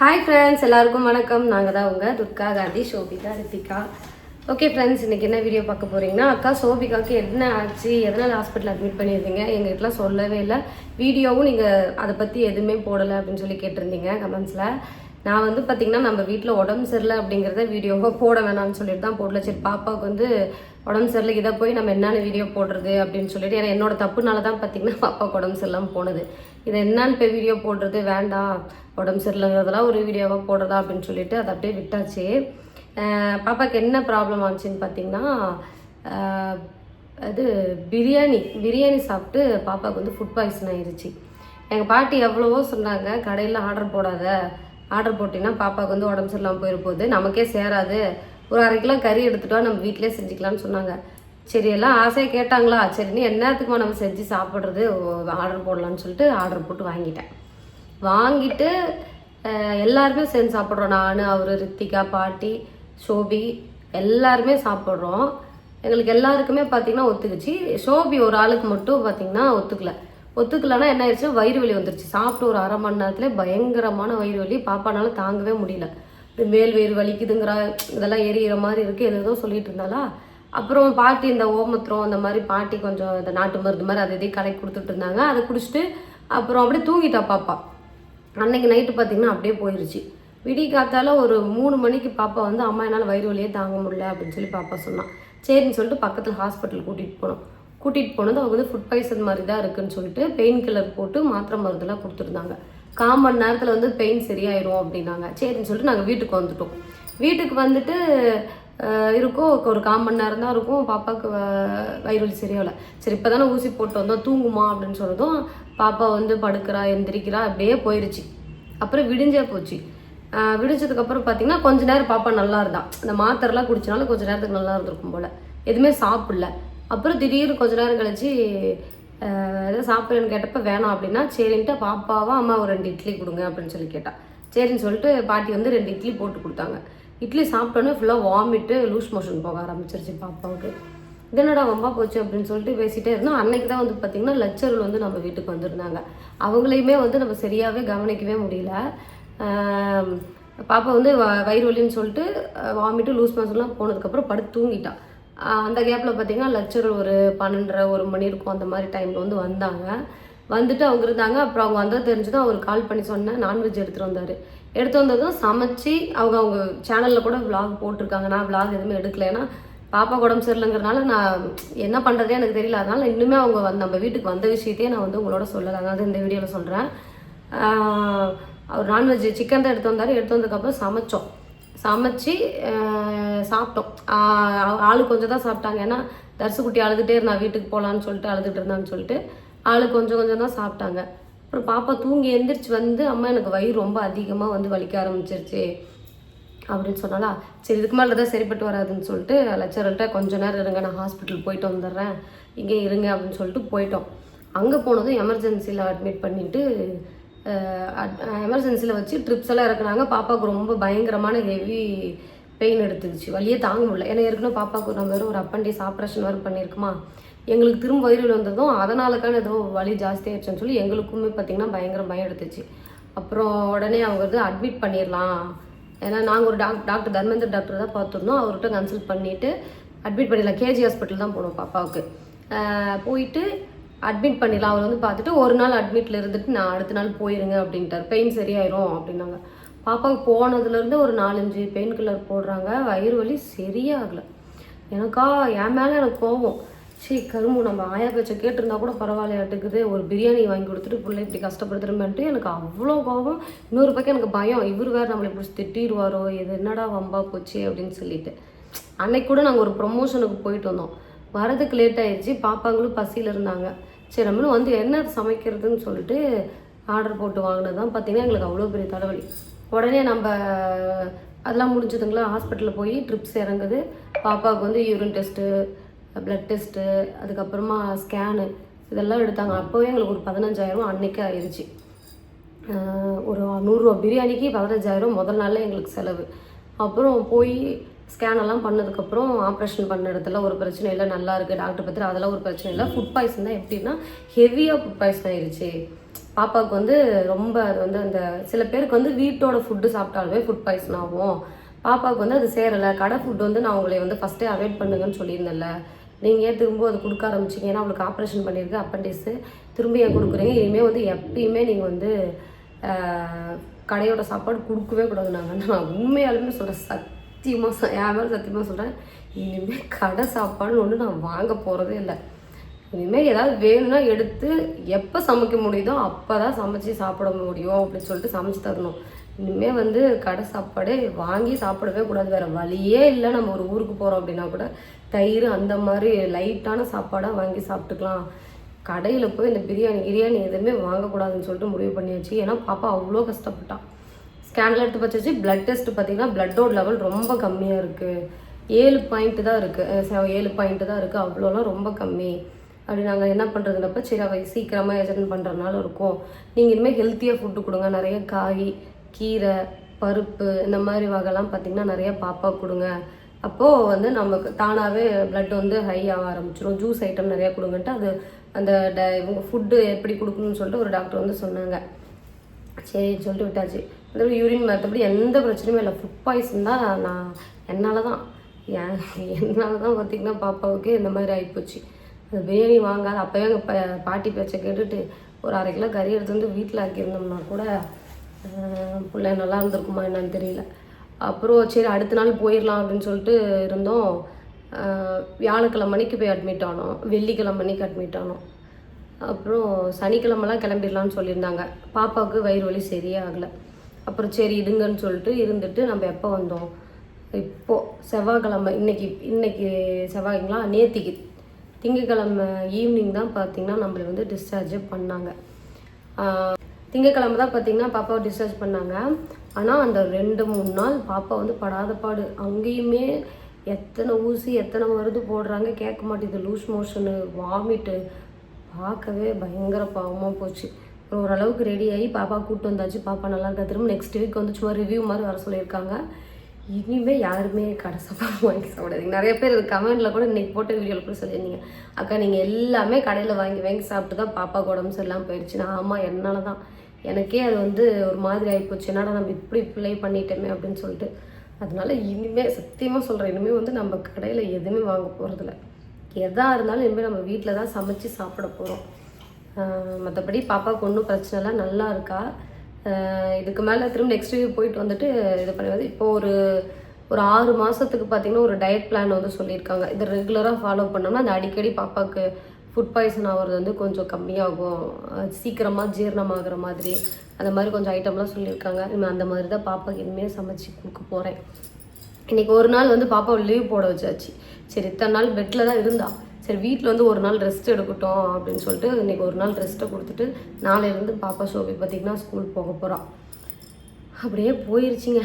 Hi friends எல்லாருக்கும் வணக்கம். நாங்கள் தான் உங்கள் துர்கா காந்தி சோபிகா ரித்திகா. ஓகே ஃப்ரெண்ட்ஸ் இன்றைக்கி என்ன வீடியோ பார்க்க போகிறீங்கன்னா அக்கா சோபிகாவுக்கு என்ன ஆச்சு எதனால் ஹாஸ்பிட்டல் அட்மிட் பண்ணியிருந்தீங்க எங்கள்கிட்டலாம் சொல்லவே இல்லை. வீடியோவும் நீங்கள் அதை பற்றி எதுவுமே போடலை அப்படின்னு சொல்லி கேட்டிருந்தீங்க கமெண்ட்ஸில் நான் வந்து பார்த்திங்கன்னா நம்ம வீட்டில் உடம்பு சரியில்லை அப்படிங்கிறத வீடியோவாக போட வேணாம்னு சொல்லிட்டு தான் போடல. சரி பாப்பாவுக்கு வந்து உடம்பு சரியில்லை இதை போய் நம்ம என்னென்ன வீடியோ போடுறது அப்படின்னு சொல்லிட்டு ஏன்னா என்னோட தப்புனால தான் பார்த்தீங்கன்னா பாப்பாவுக்கு உடம்பு சரியில்லாமல் போனது. இதை என்னன்னு இப்போ வீடியோ போடுறது வேண்டாம். உடம்பு சரியில்லைங்கிறதெல்லாம் ஒரு வீடியோவாக போடுறதா அப்படின்னு சொல்லிட்டு அதை அப்படியே விட்டாச்சு. பாப்பாவுக்கு என்ன ப்ராப்ளம் ஆச்சுன்னு பார்த்தீங்கன்னா இது அது பிரியாணி பிரியாணி சாப்பிட்டு பாப்பாவுக்கு வந்து ஃபுட் பாய்சன் ஆயிடுச்சு எங்கள் பாட்டி எவ்வளவோ சொன்னாங்க கடையில் ஆர்டர் போடாத. ஆர்டர் போட்டிங்கன்னா பாப்பாவுக்கு வந்து உடம்பு சரியில்லாமல் போயிட போகுது. நமக்கே சேராது. ஒரு அரை கிலோ கறி எடுத்துட்டோம் நம்ம வீட்டிலே செஞ்சுக்கலாம்னு சொன்னாங்க. சரி எல்லாம் ஆசையாக கேட்டாங்களா? சரின்னு என்னத்துக்குமா நம்ம செஞ்சு சாப்பிட்றது? ஆர்டர் போடலான்னு சொல்லிட்டு ஆர்டர் போட்டு வாங்கிட்டேன். வாங்கிட்டு எல்லாருமே சேர்ந்து சாப்பிட்றோம். நான் அவர் ரித்திகா பாட்டி சோபி எல்லாருமே சாப்பிட்றோம். எங்களுக்கு எல்லாருக்குமே பார்த்தீங்கன்னா ஒத்துக்குச்சு. சோபி ஒரு ஆளுக்கு மட்டும் பார்த்தீங்கன்னா ஒத்துக்கல. ஒத்துக்கலன்னா என்ன ஆயிடுச்சு? வயிறு வலி வந்துருச்சு. சாப்பிட்டு ஒரு அரை மணி நேரத்துல பயங்கரமான வயிறு வலி. பாப்பானால தாங்கவே முடியல. இது மேல் வயிறு இதெல்லாம் எரியிற மாதிரி இருக்குது எதோ சொல்லிட்டு இருந்தாலா அப்புறம் பாட்டி இந்த ஓமத்திரம் அந்த மாதிரி பாட்டி கொஞ்சம் இந்த நாட்டு மருந்து மாதிரி அதை இதையும் கலக்கி கொடுத்துட்டு இருந்தாங்க. அதை குடிச்சிட்டு அப்புறம் அப்படியே தூங்கிட்டா பாப்பா. அன்னைக்கு நைட்டு பார்த்தீங்கன்னா அப்படியே போயிடுச்சு விடி காத்தால ஒரு மூணு மணிக்கு பாப்பா வந்து அம்மா என்னால் வயிறு வலியே தாங்க முடியல அப்படின்னு சொல்லி பாப்பா சொன்னான் சரின்னு சொல்லிட்டு பக்கத்தில் ஹாஸ்பிட்டல் கூட்டிகிட்டு போனோம். கூட்டிகிட்டு போனது அவங்க வந்து ஃபுட் பாய்சன் மாதிரி தான் இருக்குன்னு சொல்லிட்டு பெயின் கில்லர் போட்டு மாத்திரை மருந்துலாம் கொடுத்துருந்தாங்க. கால் மணி நேரத்தில் வந்து பெயின் சரியாயிரும் அப்படின்னாங்க. சரின்னு சொல்லிட்டு நாங்கள் வீட்டுக்கு வந்துட்டோம். வீட்டுக்கு வந்துட்டு இருக்கும் ஒரு கால் மணி நேரம் தான் இருக்கும். பாப்பாவுக்கு வ- வயிறு வலி சரியாகல. சரி இப்போ தானே ஊசி போட்டு வந்தோம். தூங்குமா அப்படின்னு சொன்னதும் பாப்பா வந்து படுக்கிறா எந்திரிக்கிறா அப்படியே போயிடுச்சு அப்புறம் விடிஞ்சே போச்சு. விடிஞ்சதுக்கப்புறம் பார்த்தீங்கன்னா கொஞ்ச நேரம் பாப்பா நல்லா இருந்தா. இந்த மாத்திரைலாம் குடிச்சனால கொஞ்சம் நேரத்துக்கு நல்லா இருந்திருக்கும் போல். எதுவுமே சாப்பிடல. அப்புறம் திடீர்னு கொஞ்ச நேரம் கழிச்சு எதாவது ஏதோ சாப்பிட்றேன்னு கேட்டப்ப வேணாம் அப்படின்னா சரின்ட்டு பாப்பாவா அம்மா ஒரு ரெண்டு இட்லி கொடுங்க அப்படின்னு சொல்லி கேட்டா. சரின்னு சொல்லிட்டு பாட்டி வந்து ரெண்டு இட்லி போட்டு கொடுத்தாங்க. இட்லி சாப்பிட்டோன்னே ஃபுல்லாக வாமிட்டு லூஸ் மோஷன் போக ஆரம்பிச்சிருச்சு பாப்பாவுக்கு. இதனடா என்னடா வம்பா போச்சு அப்படின்னு சொல்லிட்டு பேசிகிட்டே இருந்தோம். அன்னைக்கு தான் வந்து பார்த்தீங்கன்னா லெக்சர்கள் வந்து நம்ம வீட்டுக்கு வந்திருந்தாங்க. அவங்களையுமே வந்து நம்ம சரியாகவே கவனிக்கவே முடியல. பாப்பா வந்து வ- வயிறு வலின்னு சொல்லிட்டு வாமிட்டு லூஸ் மோஷன்லாம் போனதுக்கப்புறம் படுத்து தூங்கிட்டான் அந்த கேப்பில் பார்த்தீங்கன்னா லெக்சர் ஒரு பன்னெண்டரை ஒரு மணி இருக்கும் அந்த மாதிரி டைமில் வந்து வந்தாங்க. வந்துட்டு அவங்க இருந்தாங்க. அப்புறம் அவங்க வந்தது தெரிஞ்சுதான் அவர் கால் பண்ணி சொன்னேன் நான்வெஜ் எடுத்துகிட்டு வந்தார். எடுத்து வந்ததும் சமைச்சு அவங்க அவங்க சேனலில் கூட vlog போட்டிருக்காங்க. நான் vlog எதுவுமே எடுக்கல. ஏன்னா பாப்பா உடம்பு சரியில்லைங்கிறனால நான் என்ன பண்ணுறதே எனக்கு தெரியல. அதனால இன்னுமே அவங்க வந்து நம்ம வீட்டுக்கு வந்த விஷயத்தையே நான் வந்து உங்களோட சொல்லலை. அதாவது இந்த வீடியோவில் சொல்கிறேன் அவர் நான்வெஜ் சிக்கன் தான் எடுத்து வந்தார். எடுத்து வந்ததுக்கப்புறம் சமைச்சோம். சமைச்சு சாப்பிட்டோம். ஆள் ஆளு கொஞ்சம் தான் சாப்பிட்டாங்க. ஏன்னா தர்சுக்குட்டி அழுதுகிட்டே இருந்தா வீட்டுக்கு போகலான்னு சொல்லிட்டு அழுதுகிட்டு இருந்தான்னு சொல்லிட்டு ஆளு கொஞ்சம் கொஞ்சம் தான் சாப்பிட்டாங்க. அப்புறம் பாப்பா தூங்கி எந்திரிச்சு வந்து அம்மா எனக்கு வயிறு ரொம்ப அதிகமாக வந்து வலிக்க ஆரம்பிச்சிருச்சு. அப்படின்னு சொன்னாலா சரி இதுக்கு மேலே தான் சரிப்பட்டு வராதுன்னு சொல்லிட்டு லெக்சரல்கிட்ட கொஞ்ச நேரம் இருங்க நான் ஹாஸ்பிட்டல் போயிட்டு வந்துடுறேன். இங்கே இருங்க அப்படின்னு சொல்லிட்டு போயிட்டோம். அங்கே போனதும் எமர்ஜென்சியில் அட்மிட் பண்ணிவிட்டு எமர்ஜென்சியில் வச்சு ட்ரிப்ஸ் எல்லாம் இறக்குனாங்க. பாப்பாவுக்கு ரொம்ப பயங்கரமான ஹெவி பெயின் எடுத்துக்கிச்சு வலியே தாங்க முடியல. ஏன்னா ஏற்கனவே பாப்பாவுக்கு நம்ம வெறும் ஒரு அப்பண்டிஸ் ஆப்ரேஷன் வேறு பண்ணியிருக்குமா? எங்களுக்கு திரும்ப வயிறு வந்ததும் அதனாலக்கான ஏதோ வலி ஜாஸ்தியாகிடுச்சுன்னு சொல்லி எங்களுக்குமே பார்த்தீங்கன்னா பயங்கர பயம் எடுத்துச்சு. அப்புறம் உடனே அவங்க வந்து அட்மிட் பண்ணிடலாம் ஏன்னா நாங்கள் ஒரு டாக் டாக்டர் தர்மேந்திர டாக்டர் தான் பார்த்துருந்தோம் அவர்கிட்ட கன்சல்ட் பண்ணிவிட்டு அட்மிட் பண்ணிடலாம் கேஜி ஹாஸ்பிட்டல் தான் போனோம் பாப்பாவுக்கு. போயிட்டு அட்மிட் பண்ணிடலாம். அவர் வந்து பார்த்துட்டு ஒரு நாள் அட்மிட்டில் இருந்துட்டு நான் அடுத்த நாள் போயிருங்க அப்படின்ட்டார். பெயின் சரியாயிரும் அப்படின்னாங்க. பாப்பாவுக்கு போனதுலேருந்து ஒரு நாலஞ்சு பெயின் கில்லர் போடுறாங்க. வயிறு வலி சரியாகலை. எனக்கா என் மேலே எனக்கு கோவம் சரி கரும்பு நம்ம ஆயா பேச்சை கேட்டிருந்தா கூட பரவாயில்லையாட்டுக்குது. ஒரு பிரியாணி வாங்கி கொடுத்துட்டு பிள்ளை இப்படி கஷ்டப்படுத்துறமேன்ட்டு எனக்கு அவ்வளோ கோபம். இன்னொரு பக்கம் எனக்கு பயம். இவர் வேறு நம்மளை பிடிச்சி திட்டிடுவாரோ? இது என்னடா வம்பா போச்சு அப்படின்னு சொல்லிட்டு. அன்னைக்கு கூட நாங்கள் ஒரு ப்ரொமோஷனுக்கு போயிட்டு வந்தோம். வரதுக்கு லேட் ஆயிடுச்சு பாப்பாங்களும் பசியில் இருந்தாங்க. சரி நம்மளும் வந்து என்ன சமைக்கிறதுன்னு சொல்லிட்டு ஆர்டர் போட்டு வாங்கினது தான் பார்த்தீங்கன்னா எங்களுக்கு அவ்வளோ பெரிய தலைவலி. உடனே நம்ம அதெல்லாம் முடிஞ்சதுங்களா? ஹாஸ்பிட்டலில் போய் ட்ரிப்ஸ் இறங்குது. பாப்பாவுக்கு வந்து யூரின் டெஸ்ட்டு ப்ளட் டெஸ்ட்டு அதுக்கப்புறமா ஸ்கேனு இதெல்லாம் எடுத்தாங்க. அப்போவே எங்களுக்கு ஒரு பதினஞ்சாயிரம் அன்னைக்கு ஆயிடுச்சு ஒரு நூறுரூவா பிரியாணிக்கு பதினஞ்சாயிரம் முதல் நாளில் எங்களுக்கு செலவு. அப்புறம் போய் ஸ்கேன் எல்லாம் பண்ணதுக்கப்புறம் ஆப்ரேஷன் பண்ண இடத்துல ஒரு பிரச்சனை இல்லை நல்லா இருக்குது டாக்டர் பற்றி அதெல்லாம் ஒரு பிரச்சனை இல்லை. ஃபுட் பாய்சன் தான் எப்படின்னா ஹெவியாக ஃபுட் பாய்சன் ஆயிடுச்சு பாப்பாவுக்கு வந்து ரொம்ப அது வந்து அந்த சில பேருக்கு வந்து வீட்டோட ஃபுட்டு சாப்பிட்டாலுமே ஃபுட் பாய்சன் ஆகும். பாப்பாவுக்கு வந்து அது சேரலை. கடை ஃபுட் வந்து நான் உங்களை வந்து ஃபஸ்ட்டே அவாய்ட் பண்ணுங்கன்னு சொல்லியிருந்தேன்ல. நீங்கள் ஏன் திரும்ப அது கொடுக்க ஆரம்பிச்சிங்க? ஏன்னா அவளுக்கு ஆப்ரேஷன் பண்ணியிருக்கு அப்பண்டிஸு திரும்ப ஏன் கொடுக்குறீங்க? இனிமேல் வந்து எப்பயுமே நீங்கள் வந்து கடையோட சாப்பாடு கொடுக்கவே கூடாது நாங்கள் நான் உண்மையாலுமே சொல்கிறேன் சத்தியமாக என் மேலே சத்தியமாக சொல்கிறேன் இனிமேல் கடை சாப்பாடுன்னு ஒன்று நான் வாங்க போகிறதே இல்லை. இனிமேல் ஏதாவது வேணும்னா எடுத்து எப்போ சமைக்க முடியுதோ அப்போ தான் சமைச்சு சாப்பிட முடியும் அப்படின்னு சொல்லிட்டு சமைச்சு தரணும். இனிமேல் வந்து கடை சாப்பாடே வாங்கி சாப்பிடவே கூடாது. வேறு வழியே இல்லை. நம்ம ஒரு ஊருக்கு போகிறோம் அப்படின்னா கூட தயிர் அந்த மாதிரி லைட்டான சாப்பாடாக வாங்கி சாப்பிட்டுக்கலாம். கடையில் போய் இந்த பிரியாணி கிரியாணி எதுவுமே வாங்கக்கூடாதுன்னு சொல்லிட்டு முடிவு பண்ணியாச்சு. ஏன்னா பாப்பா அவ்வளோ கஷ்டப்பட்டான் ஸ்கேனில் எடுத்து வச்சாச்சு. பிளட் டெஸ்ட் பார்த்தீங்கன்னா பிளட்டோட லெவல் ரொம்ப கம்மியாக இருக்குது ஏழு பாயிண்ட்டு தான் இருக்குது ஏழு பாயிண்ட்டு தான் இருக்குது அவ்வளோலாம் ரொம்ப கம்மி. அப்படி நாங்கள் என்ன பண்ணுறதுனப்ப சரி அவள் சீக்கிரமாக எஜன் பண்ணுறதுனால இருக்கும். நீங்கள் இனிமேல் ஹெல்த்தியாக ஃபுட்டு கொடுங்க. நிறைய காய் கீரை பருப்பு இந்த மாதிரி வகைலாம் பார்த்தீங்கன்னா நிறைய பாப்பா கொடுங்க. அப்போது வந்து நமக்கு தானாகவே ப்ளட் வந்து ஹை ஆக ஆரம்பிச்சிடும் ஜூஸ் ஐட்டம் நிறையா கொடுங்கன்ட்டு அது அந்த ட இவங்க ஃபுட்டு எப்படி கொடுக்கணும்னு சொல்லிட்டு ஒரு டாக்டர் வந்து சொன்னாங்க. சரி சொல்லிட்டு விட்டாச்சு. மற்றபடி யூரின் மற்றபடி எந்த பிரச்சனையும் இல்லை. ஃபுட் பாய்சன் தான் நான் என்னால் தான் என் என்னால் தான் பார்த்தீங்கன்னா பாப்பாவுக்கு இந்த மாதிரி ஆகிப்போச்சு அந்த பிரியாணி வாங்காத அப்போவே எங்கள் ப பாட்டி பேச்சை கேட்டுட்டு ஒரு அரை கிலோ கறி எடுத்து வந்து வீட்டில் ஆக்கியிருந்தோம்னா கூட பிள்ளை நல்லா இருந்திருக்குமா என்னன்னு தெரியல. அப்புறம் சரி அடுத்த நாள் போயிடலாம் அப்படின்னு சொல்லிட்டு இருந்தோம். ஆஹ், வியாழக்கிழமை மணிக்கு போய் அட்மிட் ஆனோம். வெள்ளிக்கிழமை மணிக்கு அட்மிட் ஆனோம். அப்புறம் சனிக்கிழமெல்லாம் கிளம்பிடலான்னு சொல்லியிருந்தாங்க. பாப்பாவுக்கு வயிறு வலி சரியே ஆகலை அப்புறம் சரி இருங்கன்னு சொல்லிட்டு இருந்துட்டு நம்ம எப்போ வந்தோம்? இப்போது செவ்வாய்க்கிழமை இன்னைக்கு இன்னைக்கு செவ்வாய்ங்களா? நேத்திக்கு. திங்கக்கிழமை ஈவினிங் தான் பார்த்தீங்கன்னா நம்மளை வந்து டிஸ்சார்ஜே பண்ணாங்க. திங்கக்கிழமை தான் பார்த்தீங்கன்னா பாப்பாவை டிஸ்சார்ஜ் பண்ணாங்க. ஆனால் அந்த ரெண்டு மூணு நாள் பாப்பா வந்து படாத பாடு. அங்கேயுமே எத்தனை ஊசி எத்தனை மருந்து போடுறாங்க கேட்க மாட்டேங்குது. லூஸ் மோஷனு வாமிட்டு பார்க்கவே பயங்கர பாவமாக போச்சு. அப்புறம் ஓரளவுக்கு ரெடி ஆகி பாப்பா கூப்பிட்டு வந்தாச்சு. பாப்பா நல்லா இருக்கா திரும்ப நெக்ஸ்ட் வீக் வந்து சும்மா ரிவ்யூ மாதிரி வர சொல்லியிருக்காங்க. இனிமே யாருமே கடை சாப்பாடு வாங்கி சாப்பிடாதீங்க. நிறைய பேர் கமெண்ட்ல கூட இன்னைக்கு போட்ட வீடியோவில் கூட சொல்லியிருந்தீங்க. அக்கா நீங்கள் எல்லாமே கடையில் வாங்கி வாங்கி சாப்பிட்டு தான் பாப்பா உடம்பு சரியில்லாமல் போயிடுச்சு நான் ஆமாம் என்னால் தான். எனக்கே அது வந்து ஒரு மாதிரி ஆகிப்போச்சு என்னடா நம்ம இப்படி பிள்ளை பண்ணிட்டோமே அப்படின்னு சொல்லிட்டு. அதனால இனிமே சத்தியமாக சொல்கிறேன் இனிமேல் வந்து நம்ம கடையில் எதுவுமே வாங்க போகிறதில்ல எதாக இருந்தாலும் இனிமேல் நம்ம வீட்டில் தான் சமைச்சு சாப்பிட போகிறோம் மற்றபடி பாப்பாவுக்கு ஒன்றும் பிரச்சனை இல்லை நல்லா இருக்கா. இதுக்கு மேலே திரும்ப நெக்ஸ்ட் வீக் போயிட்டு வந்துட்டு இது பண்ணுவது இப்போ ஒரு ஒரு ஆறு மாதத்துக்கு பார்த்தீங்கன்னா ஒரு டயட் பிளான் வந்து சொல்லியிருக்காங்க. இதை ரெகுலராக ஃபாலோ பண்ணோம்னா அந்த அடிக்கடி பாப்பாவுக்கு ஃபுட் பாய்சன் ஆகிறது வந்து கொஞ்சம் கம்மியாகும். சீக்கிரமாக ஜீரணமாகிற மாதிரி. அந்த மாதிரி கொஞ்சம் ஐட்டம்லாம் சொல்லியிருக்காங்க. இனிமேல் அந்த மாதிரி தான் பாப்பாவுக்கு இனிமேல் சமைச்சு கொடுக்க போகிறேன் இன்றைக்கி ஒரு நாள் வந்து பாப்பாவை லீவ் போட வச்சாச்சு. சரி இத்தனை நாள் பெட்டில் தான் இருந்தாள் சரி வீட்டில் வந்து ஒரு நாள் ரெஸ்ட் எடுக்கட்டும் அப்படின்னு சொல்லிட்டு இன்றைக்கி ஒரு நாள் ரெஸ்ட்டை கொடுத்துட்டு நாளையிலேருந்து பாப்பா சோபி பார்த்திங்கன்னா ஸ்கூல் போக போகிறான் அப்படியே போயிருச்சுங்க.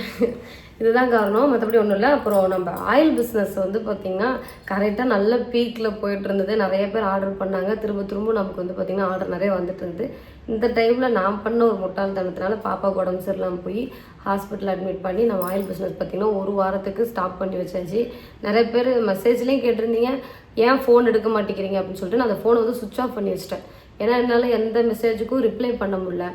இதுதான் காரணம். மற்றபடி ஒன்றும் இல்லை. அப்புறம் நம்ம ஆயில் பிஸ்னஸ் வந்து பார்த்திங்கன்னா கரெக்டாக நல்ல பீக்கில் போயிட்டு இருந்தது. நிறைய பேர் ஆர்டர் பண்ணாங்க. திரும்ப திரும்ப நமக்கு வந்து பார்த்திங்கன்னா ஆர்டர் நிறைய வந்துட்டு இருந்தது. இந்த டைமில் நான் பண்ண ஒரு முட்டாள்தனத்தினால பாப்பாவுக்கு உடம்பு சரியில்லாமல் போய் ஹாஸ்பிட்டல் அட்மிட் பண்ணி நம்ம ஆயில் பிஸ்னஸ் பார்த்திங்கன்னா ஒரு வாரத்துக்கு ஸ்டாப் பண்ணி வச்சாச்சு. நிறைய பேர் மெசேஜ்லேயும் கேட்டிருந்தீங்க. ஏன் ஃபோன் எடுக்க மாட்டேங்கிறீங்க அப்படின்னு சொல்லிட்டு நான் அந்த ஃபோனை வந்து சுவிச் ஆஃப் பண்ணி வச்சிட்டேன். ஏன்னா என்னால் எந்த மெசேஜுக்கும் ரிப்ளை பண்ண முடியல.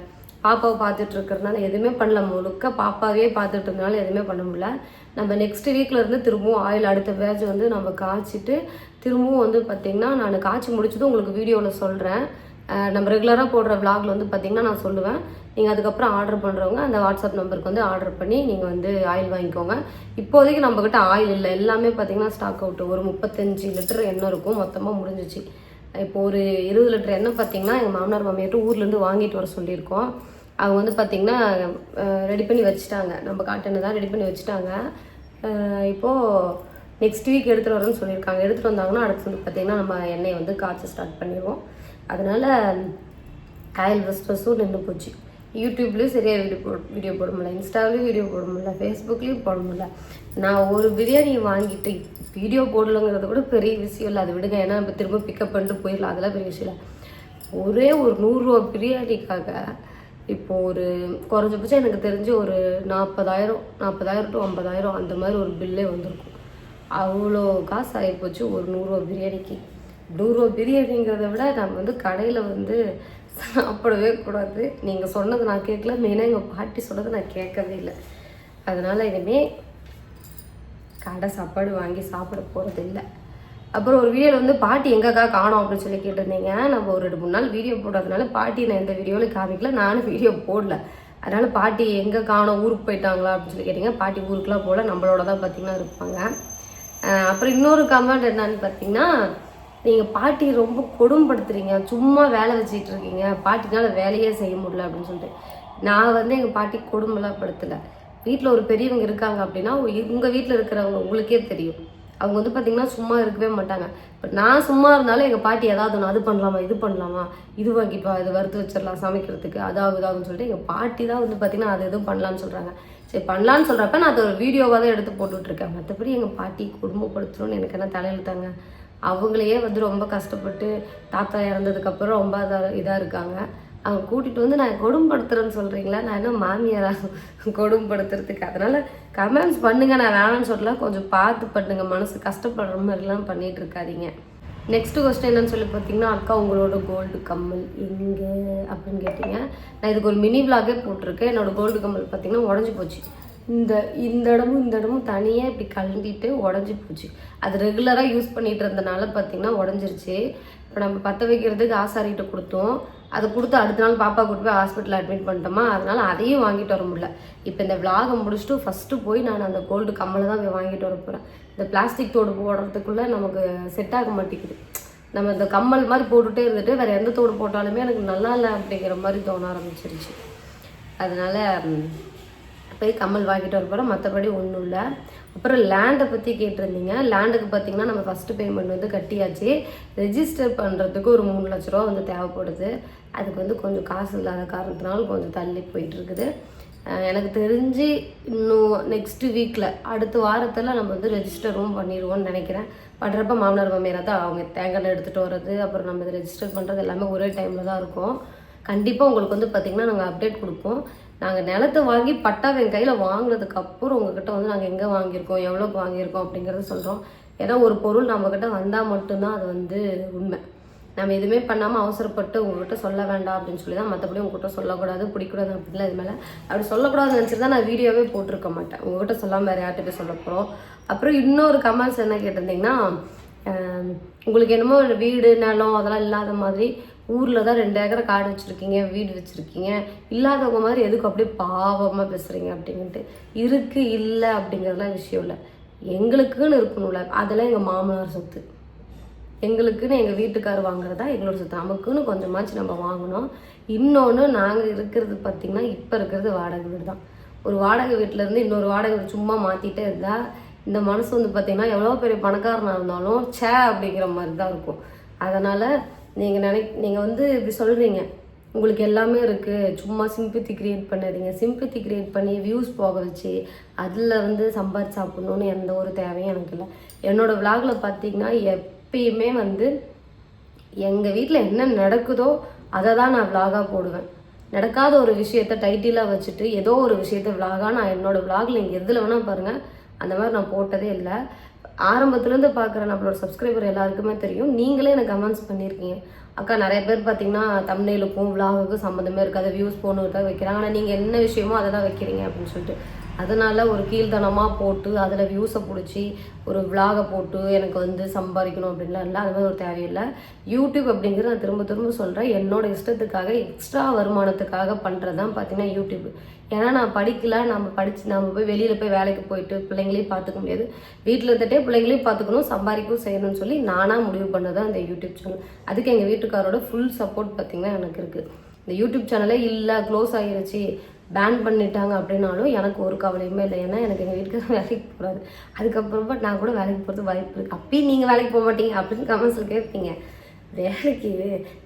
பாப்பாவை பார்த்துட்டு இருக்கிறதுனால எதுவுமே பண்ணல. முழுக்க பாப்பாவே பார்த்துட்டு இருந்தனால எதுவுமே பண்ண முடியல. நம்ம நெக்ஸ்ட் வீக்கில் இருந்து திரும்பவும் ஆயில் அடுத்த பேட்ச் வந்து நம்ம காய்ச்சிட்டு திரும்பவும் வந்து பார்த்திங்கன்னா நான் காய்ச்சி முடிச்சதும் உங்களுக்கு வீடியோவில் சொல்கிறேன் நம்ம ரெகுலராக போடுற vlogல வந்து பார்த்திங்கன்னா நான் சொல்லுவேன். நீங்கள் அதுக்கப்புறம் ஆர்டர் பண்ணுறவங்க அந்த வாட்ஸ்அப் நம்பருக்கு வந்து ஆர்டர் பண்ணி நீங்கள் வந்து ஆயில் வாங்கிக்கோங்க. இப்போதைக்கு நம்மக்கிட்ட ஆயில் இல்லை. எல்லாமே பார்த்திங்கன்னா ஸ்டாக் அவுட் ஒரு முப்பத்தஞ்சு லிட்டர் எண்ணெய் இருக்கும். மொத்தமாக முடிஞ்சிச்சு. இப்போ ஒரு இருபது லிட்டர் எண்ணெய் பார்த்தீங்கன்னா எங்கள் மாமனார் மாமியார்ட்டு ஊர்லேருந்து வாங்கிட்டு வர சொல்லியிருக்கோம். அவங்க வந்து பார்த்திங்கன்னா ரெடி பண்ணி வச்சுட்டாங்க. நம்ம காட்டனை தான் ரெடி பண்ணி வச்சுட்டாங்க. இப்போது நெக்ஸ்ட் வீக் எடுத்துகிட்டு வரேன்னு சொல்லியிருக்காங்க. எடுத்துகிட்டு வந்தாங்கன்னா அடுத்து வந்து பார்த்திங்கன்னா நம்ம எண்ணெயை வந்து காய்ச்ச ஸ்டார்ட் பண்ணிடுவோம். அதனால் ஆயில் பிஸ்னஸும் நின்று போச்சு. யூடியூப்லேயும் சரியாக வீடியோ போ வீடியோ போட முடியல. இன்ஸ்டாவிலையும் வீடியோ போட முடியல. ஃபேஸ்புக்லேயும் போட முடியல. நான் ஒரு பிரியாணி வாங்கிட்டு வீடியோ போடலங்கிறது கூட பெரிய விஷயம் இல்லை. அதை விடுங்க. ஏன்னா நம்ம திரும்ப பிக்கப் பண்ணிட்டு போயிடலாம். அதெல்லாம் பெரிய விஷயம் இல்லை. ஒரே ஒரு நூறுரூவா பிரியாணிக்காக இப்போது ஒரு குறைஞ்சபட்சம் எனக்கு தெரிஞ்சு ஒரு நாற்பதாயிரம் நாற்பதாயிரம் டு ஐம்பதாயிரம் அந்த மாதிரி ஒரு பில்லே வந்திருக்கும். அவ்வளோ காசு ஆகிப்போச்சு ஒரு நூறுரூவா பிரியாணிக்கு. டூரோ பிரியாணிங்கிறத விட நம்ம வந்து கடையில் வந்து சாப்பிடவே கூடாது. நீங்கள் சொன்னது நான் கேட்கல மெயினாக எங்கள் பாட்டி சொன்னது நான் கேட்கவே இல்லை. அதனால் இனிமேல் கடை சாப்பாடு வாங்கி சாப்பிட போகிறது இல்லை. அப்புறம் ஒரு வீடியோவில் வந்து பாட்டி எங்கக்கா காணோம் அப்படின்னு சொல்லி கேட்டிருந்தீங்க. நம்ம ஒரு ரெண்டு மூணு நாள் வீடியோ போடுறதுனால பாட்டி நான் எந்த வீடியோவில் காமிக்கல நானும் வீடியோ போடல. அதனால் பாட்டி எங்கே காணோம் ஊருக்கு போயிட்டாங்களா அப்படின்னு சொல்லி கேட்டிங்க. பாட்டி ஊருக்குலாம் போகல நம்மளோட தான் பார்த்தீங்கன்னா இருப்பாங்க அப்புறம் இன்னொரு கமெண்ட் என்னன்னு பார்த்தீங்கன்னா நீங்கள் பாட்டி ரொம்ப கொடும்படுத்துறீங்க சும்மா வேலை வச்சுட்டு இருக்கீங்க. பாட்டினால் வேலையே செய்ய முடியல அப்படின்னு சொல்லிட்டு. நான் வந்து எங்கள் பாட்டி கொடும்பெல்லாம் படுத்தலை. வீட்டில் ஒரு பெரியவங்க இருக்காங்க அப்படின்னா உங்கள் வீட்டில் இருக்கிறவங்க உங்களுக்கே தெரியும். அவங்க வந்து பார்த்தீங்கன்னா சும்மா இருக்கவே மாட்டாங்க. பட் நான் சும்மா இருந்தாலும் எங்கள் பாட்டி ஏதாவது ஒன்று அது பண்ணலாமா இது பண்ணலாமா இது வாங்கிட்டு வா இது வறுத்து வச்சிடலாம் சமைக்கிறதுக்கு அதாவது இதாகும்னு சொல்லிட்டு எங்கள் பாட்டி தான் வந்து பார்த்தீங்கன்னா அது எதுவும் பண்ணலான்னு சொல்கிறாங்க சரி பண்ணலான்னு சொல்கிறப்ப நான் அதை ஒரு வீடியோவாக தான் எடுத்து போட்டுட்ருக்கேன் மற்றபடி எங்கள் பாட்டி குடும்பப்படுத்தணும்னு எனக்கு என்ன தலையெழுத்தாங்க? அவங்களையே வந்து ரொம்ப கஷ்டப்பட்டு தாத்தா இறந்ததுக்கப்புறம் ரொம்ப இதாக இதாக இருக்காங்க. அவங்க கூட்டிகிட்டு வந்து நான் கொடும்படுத்துறேன்னு சொல்கிறீங்களா நான் என்ன மாமியாராக கொடும்படுத்துறதுக்கு? அதனால் கமெண்ட்ஸ் பண்ணுங்க. நான் வேணாம்னு சொல்லலாம் கொஞ்சம் பார்த்து பண்ணுங்கள் மனசு கஷ்டப்படுற மாதிரிலாம் பண்ணிகிட்டு இருக்காதிங்க. நெக்ஸ்ட் கொஸ்டின் என்னன்னு சொல்லி பார்த்தீங்கன்னா அக்கா உங்களோட கோல்டு கம்மல் எங்கே? அப்படின்னு கேட்டீங்க. நான் இதுக்கு ஒரு மினி விளாகே போட்டிருக்கேன். என்னோடய கோல்டு கம்மல் பார்த்தீங்கன்னா உடஞ்சி போச்சு. இந்த இந்த இடமும் இந்த இடமும் தனியாக இப்படி கலண்டிட்டு உடஞ்சி போச்சு. அது ரெகுலராக யூஸ் பண்ணிட்டு இருந்தனால பார்த்தீங்கன்னா உடஞ்சிருச்சு. இப்போ நம்ம பற்ற வைக்கிறதுக்கு ஆசாரிகிட்ட கொடுத்தோம். அதை கொடுத்து அடுத்த நாள் பாப்பா கூட்டு போய் ஹாஸ்பிட்டலில் அட்மிட் பண்ணிட்டோமா? அதனால அதையும் வாங்கிட்டு வர முடியல. இப்போ இந்த விலாகை முடிச்சுட்டு ஃபஸ்ட்டு போய் நான் அந்த கோல்டு கம்மலை தான் போய் வாங்கிட்டு வர போகிறேன் இந்த பிளாஸ்டிக் தோடு போடுறதுக்குள்ளே நமக்கு செட் ஆக மாட்டேங்குது. நம்ம இந்த கம்மல் மாதிரி போட்டுகிட்டே இருந்துட்டு வேறு எந்த தோடு போட்டாலுமே எனக்கு நல்லா இல்லை அப்படிங்கிற மாதிரி தோண ஆரம்பிச்சிருச்சு. அதனால போய் கம்மல் வாங்கிட்டு வர போகிறோம் மற்றபடி ஒன்றும் இல்லை. அப்புறம் லேண்டை பற்றி கேட்டிருந்தீங்க. லேண்டுக்கு பார்த்தீங்கன்னா நம்ம ஃபஸ்ட்டு பேமெண்ட் வந்து கட்டியாச்சு. ரெஜிஸ்டர் பண்ணுறதுக்கு ஒரு மூணு லட்ச ரூபா வந்து தேவைப்படுது. அதுக்கு வந்து கொஞ்சம் காசு இல்லாத காரணத்தினால கொஞ்சம் தள்ளி போயிட்டுருக்குது எனக்கு தெரிஞ்சு இன்னும் நெக்ஸ்ட் வீக்கில் அடுத்த வாரத்தில் நம்ம வந்து ரெஜிஸ்டரும் பண்ணிடுவோம்னு நினைக்கிறேன். பண்ணுறப்ப மாமனார் மாமியாரை தான் அவங்க தேங்காய் எடுத்துகிட்டு வர்றது அப்புறம் நம்ம இதை ரெஜிஸ்டர் பண்ணுறது எல்லாமே ஒரே டைமில் தான் இருக்கும். கண்டிப்பாக உங்களுக்கு வந்து பார்த்திங்கன்னா நாங்கள் அப்டேட் கொடுப்போம். நாங்கள் நிலத்தை வாங்கி பட்டா என் கையில் வாங்கினதுக்கு அப்புறம் உங்ககிட்ட வந்து நாங்கள் எங்கே வாங்கியிருக்கோம் எவ்வளோக்கு வாங்கியிருக்கோம் அப்படிங்கிறத சொல்கிறோம் ஏன்னா ஒரு பொருள் நம்மக்கிட்ட வந்தால் மட்டும்தான் அது வந்து உண்மை. நம்ம எதுவுமே பண்ணாமல் அவசரப்பட்டு உங்ககிட்ட சொல்ல வேண்டாம் அப்படின்னு சொல்லி தான் மற்றபடி உங்ககிட்ட சொல்லக்கூடாது பிடிக்கூடாது அப்படின்லாம் இது மேலே அப்படி சொல்லக்கூடாதுன்னு நினச்சிட்டு தான் நான் வீடியோவே போட்டிருக்க மாட்டேன். உங்ககிட்ட சொல்லாமல் வேறு யார்கிட்ட சொல்ல போகிறோம் அப்புறம் இன்னொரு கமெண்ட்ஸ் என்ன கேட்டிருந்தீங்கன்னா உங்களுக்கு என்னமோ வீடு நிலம் அதெல்லாம் இல்லாத மாதிரி ஊரில் தான் ரெண்டு ஏக்கரை காடு வச்சுருக்கீங்க வீடு வச்சுருக்கீங்க. இல்லாதவங்க மாதிரி எதுக்கு அப்படியே பாவமாக பேசுகிறீங்க அப்படின்ட்டு இருக்குது இல்லை அப்படிங்கிறதுலாம் விஷயம் இல்லை. எங்களுக்குன்னு இருக்கணும்ல. அதெல்லாம் எங்கள் மாமனார் சொத்து. எங்களுக்குன்னு எங்கள் வீட்டுக்கார் வாங்குறதா எங்களோட சொத்து. நமக்குன்னு கொஞ்சமாச்சு நம்ம வாங்கினோம் இன்னொன்று நாங்கள் இருக்கிறது பார்த்திங்கன்னா இப்போ இருக்கிறது வாடகை வீடு தான். ஒரு வாடகை வீட்டிலேருந்து இன்னொரு வாடகை வீடு சும்மா மாற்றிட்டே இருந்தால் இந்த மனசு வந்து பார்த்திங்கன்னா எவ்வளோ பெரிய பணக்காரனாக இருந்தாலும் சே அப்படிங்கிற மாதிரி தான் இருக்கும். அதனால் நீங்கள் நினை நீங்கள் வந்து இப்படி சொல்கிறீங்க உங்களுக்கு எல்லாமே இருக்குது சும்மா சிம்பத்தி கிரியேட் பண்ணாதீங்க. சிம்பத்தி கிரியேட் பண்ணி வியூஸ் போக வச்சு அதில் வந்து சம்பாதிச்சு சாப்பிட்ணுன்னு எந்த ஒரு தேவையும் எனக்கு இல்லை. என்னோட விலாகில் பார்த்தீங்கன்னா எப்பயுமே வந்து எங்கள் வீட்டில் என்ன நடக்குதோ அதை தான் நான் விலாகாக போடுவேன். நடக்காத ஒரு விஷயத்த டைட்டிலாக வச்சுட்டு ஏதோ ஒரு விஷயத்த விலாகாக நான் என்னோடய விலாகில் எங்கள் எதில் வேணால் பாருங்கள் அந்த மாதிரி நான் போட்டதே இல்லை. ஆரம்பத்துலேருந்து பார்க்குற நம்மளோட சப்ஸ்கிரைபர் எல்லாருக்குமே தெரியும். நீங்களே எனக்கு கமெண்ட்ஸ் பண்ணியிருக்கீங்க அக்கா நிறைய பேர் பார்த்தீங்கன்னா தமிழ்நெலுக்கும் விலாகுக்கும் சம்மந்தமே இருக்காது. வியூஸ் போகணும் வைக்கிறாங்க. ஆனால் நீங்கள் என்ன விஷயமோ அதை தான் வைக்கிறீங்க அப்படின்னு சொல்லிட்டு. அதனால் ஒரு கீழ்த்தனமாக போட்டு அதில் வியூஸை பிடிச்சி ஒரு விலாகை போட்டு எனக்கு வந்து சம்பாதிக்கணும் அப்படின்லாம் இல்லை. அது மாதிரி ஒரு தேவையில்லை. யூடியூப் அப்படிங்கிறது நான் திரும்ப திரும்ப சொல்கிறேன் என்னோடய இஷ்டத்துக்காக எக்ஸ்ட்ரா வருமானத்துக்காக பண்ணுறது தான் பார்த்தீங்கன்னா யூடியூப் ஏன்னா நான் படிக்கல. நம்ம படித்து நம்ம போய் வெளியில் போய் வேலைக்கு போயிட்டு பிள்ளைங்களையும் பார்த்துக்க முடியாது. வீட்டில் இருந்துகிட்டே பிள்ளைங்களையும் பார்த்துக்கணும் சம்பாதிக்கவும் செய்யணும்னு சொல்லி நானாக முடிவு பண்ணது தான் இந்த யூடியூப் சேனல் அதுக்கு எங்கள் வீட்டுக்காரோட ஃபுல் சப்போர்ட் பார்த்திங்கன்னா எனக்கு இருக்குது இந்த யூடியூப் சேனலே இல்லை க்ளோஸ் ஆகிருச்சு பேன் பண்ணிட்டாங்க அப்படின்னாலும் எனக்கு ஒரு கவலையுமே இல்லை. ஏன்னா எனக்கு எங்கள் வீட்டுக்கு வேலைக்கு போகாது அதுக்கப்புறமா நான் கூட வேலைக்கு போகிறது வாய்ப்பு இருக்குது அப்பயும் நீங்கள் வேலைக்கு போக மாட்டீங்க அப்படின்னு கமெண்ட்ஸில் கேட்பீங்க. வேலைக்கு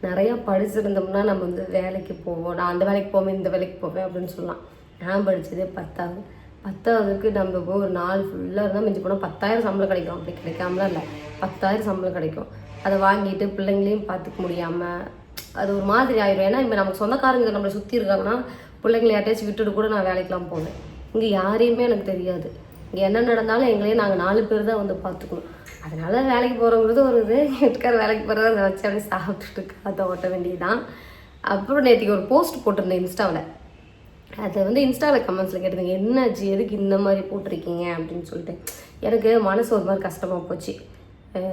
நிறையா படிச்சிருந்தோம்னா நம்ம வந்து வேலைக்கு போவோம். நான் அந்த வேலைக்கு போவேன் இந்த வேலைக்கு போவேன் அப்படின்னு சொல்லலாம். நான் படித்ததே பத்தாவது. பத்தாவதுக்கு நம்ம போய் ஒரு நாள் ஃபுல்லாக இருந்தால் மிஞ்சி போனால் பத்தாயிரம் சம்பளம் கிடைக்கும். அப்படி கிடைக்காமலாம் இல்லை. பத்தாயிரம் சம்பளம் கிடைக்கும். அதை வாங்கிட்டு பிள்ளைங்களையும் பார்த்துக்க முடியாமல் அது ஒரு மாதிரி ஆயிடும் ஏன்னா இப்போ நமக்கு சொந்தக்காரங்க நம்மளை சுற்றி இருக்காங்கன்னா பிள்ளைங்களை யார்ட்டையாச்சும் விட்டுட்டு கூட நான் வேலைக்கெலாம் போவேன். இங்கே யாரையுமே எனக்கு தெரியாது. இங்கே என்ன நடந்தாலும் எங்களையே நாங்கள் நாலு பேர் தான் வந்து பார்த்துக்கணும். அதனால வேலைக்கு போகிறவங்கிறது ஒரு இது வீட்டுக்கார வேலைக்கு போகிறத அதை வச்சு அப்படியே சாப்பிட்டுட்டு காத்த ஓட்ட வேண்டியதுதான். அப்புறம் நேற்றுக்கு ஒரு போஸ்ட் போட்டிருந்தேன் இன்ஸ்டாவில். அதை வந்து இன்ஸ்டாவில் கமெண்ட்ஸில் கேட்டிருந்தீங்க என்னாச்சு எதுக்கு இந்த மாதிரி போட்டிருக்கீங்க? அப்படின்னு சொல்லிட்டு. எனக்கு மனசு ஒரு மாதிரி கஷ்டமாக போச்சு.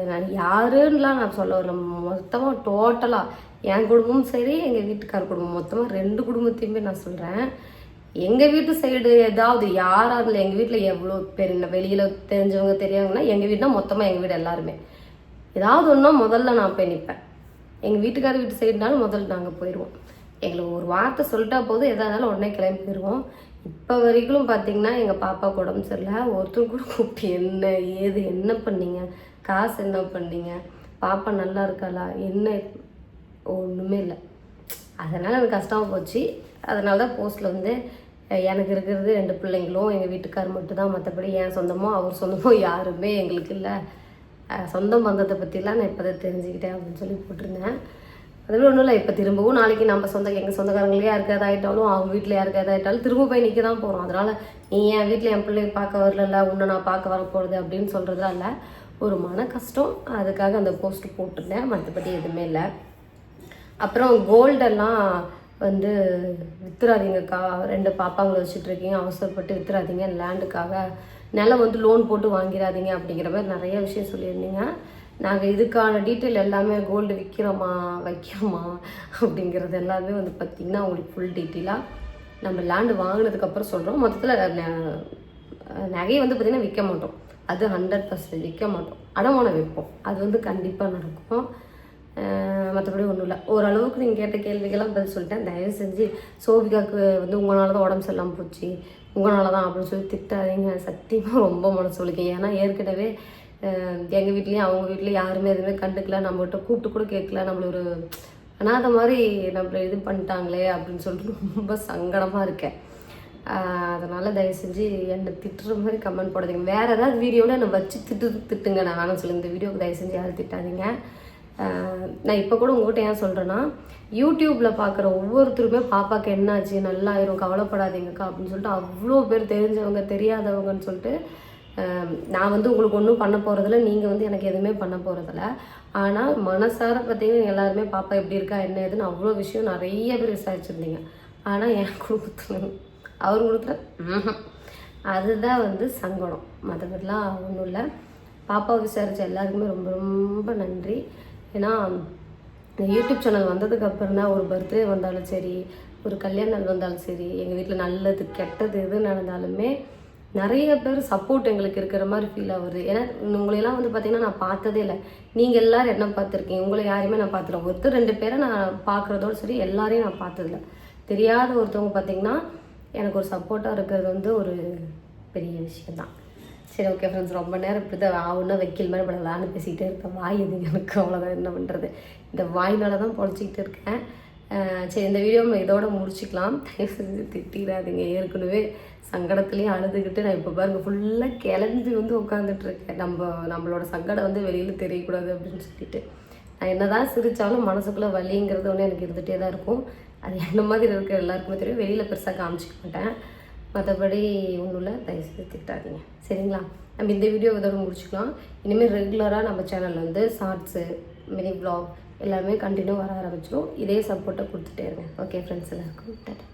நான் யாருன்னெலாம் நான் சொல்ல வரல. மொத்தமாக டோட்டலாக என் குடும்பமும் சரி எங்கள் வீட்டுக்கார குடும்பம். மொத்தமாக ரெண்டு குடும்பத்தையுமே நான் சொல்கிறேன் எங்கள் வீட்டு சைடு ஏதாவது யாராக இல்லை எங்கள் வீட்டில் எவ்வளோ பேர் என்ன வெளியில் தெரிஞ்சவங்க தெரியாங்கன்னா எங்கள் வீடுனா மொத்தமாக எங்கள் வீடு எல்லாருமே. ஏதாவது ஒன்றா முதல்ல நான் போய் நிற்பேன் எங்கள் வீட்டுக்கார வீட்டு சைடுனாலும் முதல்ல நாங்கள் போயிடுவோம் எங்களுக்கு ஒரு வார்த்தை சொல்லிட்டா போதும் எதாக இருந்தாலும் உடனே கிளம்பி போயிடுவோம் இப்போ வரைக்கும் பார்த்தீங்கன்னா எங்கள் பாப்பாவுக்கு உடம்பு சரியில்லை. ஒருத்தர் கூட கூப்பிட்டு என்ன ஏது என்ன பண்ணீங்க? காசு என்ன பண்ணீங்க? பாப்பா நல்லா இருக்காளா? என்ன ஒன்றுமே இல்லை. அதனால் எனக்கு கஷ்டமாக போச்சு. அதனால தான் போஸ்ட்டில் வந்து எனக்கு இருக்கிறது ரெண்டு பிள்ளைங்களும் எங்கள் வீட்டுக்கார் மட்டும்தான். மற்றபடி என் சொந்தமோ அவர் சொந்தமோ யாருமே எங்களுக்கு இல்லை. சொந்த பந்தத்தை பற்றிலாம் நான் இப்போ தான் தெரிஞ்சுக்கிட்டேன் அப்படின்னு சொல்லி போட்டிருந்தேன். அதில் ஒன்றும் இல்லை. இப்போ திரும்பவும் நாளைக்கு நம்ம சொந்த எங்கள் சொந்தக்காரங்களே யாருக்கு எதாயிட்டாலும் அவங்க வீட்டில் யாருக்காவது எதாயிட்டாலும் திரும்ப போய் நிற்க தான் போகிறோம் அதனால் நீ என் வீட்டில் என் பிள்ளைய பார்க்க வரல உன்னை நான் பார்க்க வர போகிறது அப்படின்னு சொல்கிறதா இல்லை. ஒரு மன கஷ்டம். அதுக்காக அந்த போஸ்ட் போட்டிருந்தேன். மற்றபடி எதுவுமே இல்லை. அப்புறம் கோல்டெல்லாம் வந்து வித்துறாதீங்கக்கா. ரெண்டு பாப்பாங்களை வச்சுட்ருக்கீங்க அவசரப்பட்டு வித்துறாதீங்க. லேண்டுக்காக நிலம் வந்து லோன் போட்டு வாங்கிடாதீங்க அப்படிங்கிற மாதிரி நிறைய விஷயம் சொல்லியிருந்தீங்க. நாங்கள் இதுக்கான டீட்டெயில் எல்லாமே கோல்டு விற்கிறோமா வைக்கிறோமா அப்படிங்கிறது எல்லாமே வந்து பார்த்திங்கன்னா உங்களுக்கு ஃபுல் டீட்டெயிலாக நம்ம லேண்டு வாங்கினதுக்கப்புறம் சொல்கிறோம் மொத்தத்தில் நகையை வந்து பார்த்திங்கன்னா விற்க மாட்டோம். அது ஹண்ட்ரட் பர்சன்ட் விற்க மாட்டோம். அடமானம் வைப்போம். அது வந்து கண்டிப்பாக நடக்கும். மற்றபடி ஒன்றும் இல்லை ஓரளவுக்கு நீங்கள் கேட்ட கேள்விகள்லாம் பதில் சொல்லிட்டேன். தயவு செஞ்சு சோபிகாவுக்கு வந்து உங்களால தான் உடம்பு சரியில்லாமல் போச்சு. உங்களால தான் அப்படின்னு சொல்லி திட்டாதீங்க. சத்தியமாக ரொம்ப மனசு வலிக்கும். ஏன்னா ஏற்கனவே எங்கள் வீட்லேயும் அவங்க வீட்லேயும் யாருமே எதுவுமே கண்டுக்கல. நம்மகிட்ட கூப்பிட்டு கூட கேட்கல. நம்மள ஒரு அனாதை மாதிரி நம்மளை இது பண்ணிட்டாங்களே அப்படின்னு சொல்லிட்டு ரொம்ப சங்கடமாக இருக்கேன். அதனால் தயவு செஞ்சு என்னை திட்டுற மாதிரி கமெண்ட் போடாதீங்க. வேறு ஏதாவது வீடியோவில் என்னை வச்சு திட்டு திட்டுங்க. நான் வேணாம் சொல்லி இந்த வீடியோவுக்கு தயவு செஞ்சு யாரும் திட்டாதீங்க. நான் இப்போ கூட உங்கள்கிட்ட ஏன் சொல்கிறேன்னா யூடியூப்பில் பார்க்குற ஒவ்வொருத்தருமே பாப்பாக்கு என்னாச்சு நல்லா ஆயிரும் கவலைப்படாதீங்கக்கா அப்படின்னு சொல்லிட்டு அவ்வளோ பேர் தெரிஞ்சவங்க தெரியாதவங்கன்னு சொல்லிட்டு நான் வந்து உங்களுக்கு ஒன்றும் பண்ண போகிறதில்ல நீங்கள் வந்து எனக்கு எதுவுமே பண்ண போகிறதில்ல ஆனால் மனசார பார்த்தீங்கன்னா எல்லாருமே பாப்பா எப்படி இருக்கா? என்ன ஏதுன்னு அவ்வளோ விஷயம் நிறைய பேர் விசாரிச்சிருந்தீங்க. ஆனால் என் குடும்பத்தில் அவர் குடும்பத்தில் அதுதான் வந்து சங்கடம். மற்றபடிலாம் ஒன்றும் இல்லை. பாப்பா விசாரித்த எல்லாருக்குமே ரொம்ப ரொம்ப நன்றி. ஏன்னா இந்த யூடியூப் சேனல் வந்ததுக்கு அப்புறம் தான் ஒரு பர்த்டே வந்தாலும் சரி ஒரு கல்யாண நாள் வந்தாலும் சரி எங்கள் வீட்டில் நல்லது கெட்டது எது நடந்தாலுமே நிறைய பேர் சப்போர்ட் எங்களுக்கு இருக்கிற மாதிரி ஃபீல் ஆகுது. ஏன்னா உங்களையெல்லாம் வந்து பார்த்தீங்கன்னா நான் பார்த்ததே இல்லை. நீங்கள் எல்லோரும் என்ன பார்த்துருக்கீங்க. உங்களை யாரையுமே நான் பார்த்துருவேன் ஒருத்தர் ரெண்டு பேரை நான் பார்க்குறதோட சரி எல்லாரையும் நான் பார்த்ததில்ல. தெரியாத ஒருத்தவங்க பார்த்தீங்கன்னா எனக்கு ஒரு சப்போர்ட்டாக இருக்கிறது வந்து ஒரு பெரிய விஷயம்தான். சரி ஓகே ஃப்ரெண்ட்ஸ் ரொம்ப நேரம் இப்படி தான் ஆகுன்னா வைக்கல் மாதிரி படலான்னு பேசிக்கிட்டே இருக்கேன் வாய் எது எனக்கு அவ்வளோதான் என்ன பண்ணுறது இந்த வாயினால தான் பொழைச்சிக்கிட்டு இருக்கேன். சரி இந்த வீடியோ நம்ம இதோட முடிச்சுக்கலாம். தயவு செஞ்சு திட்டிடாதீங்க. ஏற்கனவே சங்கடத்துலேயும் அழுதுகிட்டு நான் இப்போ பாருங்க ஃபுல்லாக கிளம்பி வந்து உட்காந்துட்டு இருக்கேன். நம்ம நம்மளோட சங்கடம் வந்து வெளியில் தெரியக்கூடாது அப்படின்னு சொல்லிட்டு. நான் என்னதான் சிரித்தாலும் மனசுக்குள்ளே வலிங்கிறது ஒன்று எனக்கு இருந்துகிட்டே தான் இருக்கும். அது என்ன மாதிரி இருக்கிற எல்லாருக்குமே தெரியும். வெளியில் பெருசாக காமிச்சிக்க மாட்டேன். மற்றபடி ஒன்றும் தயவு தயவுசெய்து திட்டாதீங்க. சரிங்களா? நம்ம இந்த வீடியோ இதோட முடிச்சுக்கலாம். இனிமேல் ரெகுலராக நம்ம சேனலில் வந்து ஷார்ட்ஸு மினி ப்ளாக் எல்லாமே கண்டினியூ வர ஆரம்பிச்சிடும் இதே சப்போர்ட்டை கொடுத்துட்டே இருங்க. ஓகே ஃப்ரெண்ட்ஸ் எல்லாருக்கும். டாட்டா.